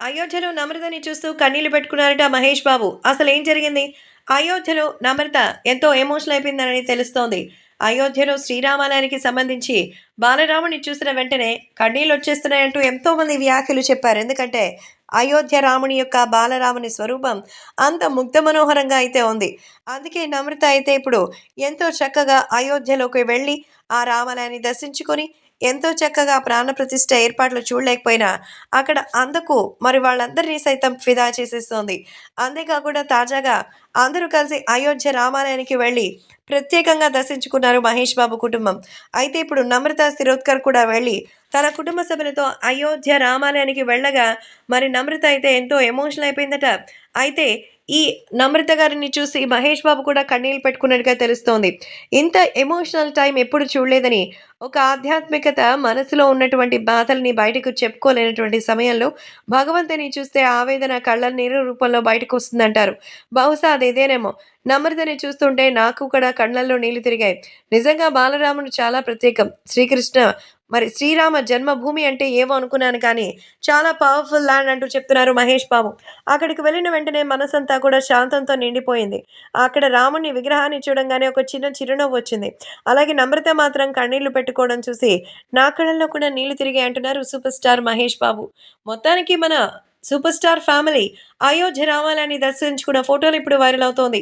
అయోధ్యలో నమ్రతని చూస్తూ కన్నీళ్ళు పెట్టుకున్నారట మహేష్ బాబు. అసలు ఏం జరిగింది? అయోధ్యలో నమ్రత ఎంతో ఎమోషనల్ అయిపోయిందని తెలుస్తోంది. అయోధ్యలో శ్రీరామాలయానికి సంబంధించి బాలరాముని చూసిన వెంటనే కన్నీళ్ళు వచ్చేస్తున్నాయంటూ ఎంతో మంది వ్యాఖ్యలు చెప్పారు. ఎందుకంటే అయోధ్య రాముని యొక్క బాలరాముని స్వరూపం అంత ముగ్ధ మనోహరంగా అయితే ఉంది. అందుకే నమ్రత అయితే ఇప్పుడు ఎంతో చక్కగా అయోధ్యలోకి వెళ్ళి ఆ రామాలయాన్ని దర్శించుకొని ఎంతో చక్కగా ప్రాణప్రతిష్ఠ ఏర్పాట్లు చూడలేకపోయినా అక్కడ అందుకు మరి వాళ్ళందరినీ సైతం ఫిదా చేసేస్తోంది. అంతేకాకుండా తాజాగా అందరూ కలిసి అయోధ్య రామాలయానికి వెళ్ళి ప్రత్యేకంగా దర్శించుకున్నారు మహేష్ బాబు కుటుంబం. అయితే ఇప్పుడు నమ్రత శిరోద్కర్ కూడా వెళ్ళి తన కుటుంబ సభ్యులతో అయోధ్య రామాలయానికి వెళ్ళగా మరి నమ్రత అయితే ఎంతో ఎమోషనల్ అయిపోయిందట. అయితే ఈ నమ్రత గారిని చూసి మహేష్ బాబు కూడా కన్నీళ్ళు పెట్టుకున్నట్టుగా తెలుస్తోంది. ఇంత ఎమోషనల్ టైం ఎప్పుడు చూడలేదని ఒక ఆధ్యాత్మికత మనసులో ఉన్నటువంటి బాధల్ని బయటకు చెప్పుకోలేనటువంటి సమయంలో భగవంతుని చూస్తే ఆవేదన కళ్ళ నీరు రూపంలో బయటకు వస్తుందంటారు. బహుశా అది ఇదేనేమో. నమ్రతని చూస్తుంటే నాకు కూడా కళ్ళల్లో నీళ్ళు తిరిగాయి. నిజంగా బాలరాముడు చాలా ప్రత్యేకం. శ్రీకృష్ణ మరి శ్రీరామ జన్మభూమి అంటే ఏమో అనుకున్నాను కానీ చాలా పవర్ఫుల్ ల్యాండ్ అంటూ చెప్తున్నారు మహేష్ బాబు. అక్కడికి వెళ్ళిన వెంటనే మనసంతా కూడా శాంతంతో నిండిపోయింది. అక్కడ రాముని విగ్రహాన్ని చూడంగానే ఒక చిన్న చిరునవ్వు వచ్చింది. అలాగే నమ్రత మాత్రం కన్నీళ్ళు పెట్టుకోవడం చూసి నా కళ్ళల్లో కూడా నీళ్ళు తిరిగాయి అంటున్నారు సూపర్ స్టార్ మహేష్ బాబు. మొత్తానికి మన సూపర్ స్టార్ ఫ్యామిలీ అయోధ్య రామాలని దర్శించుకున్న ఫోటోలు ఇప్పుడు వైరల్ అవుతోంది.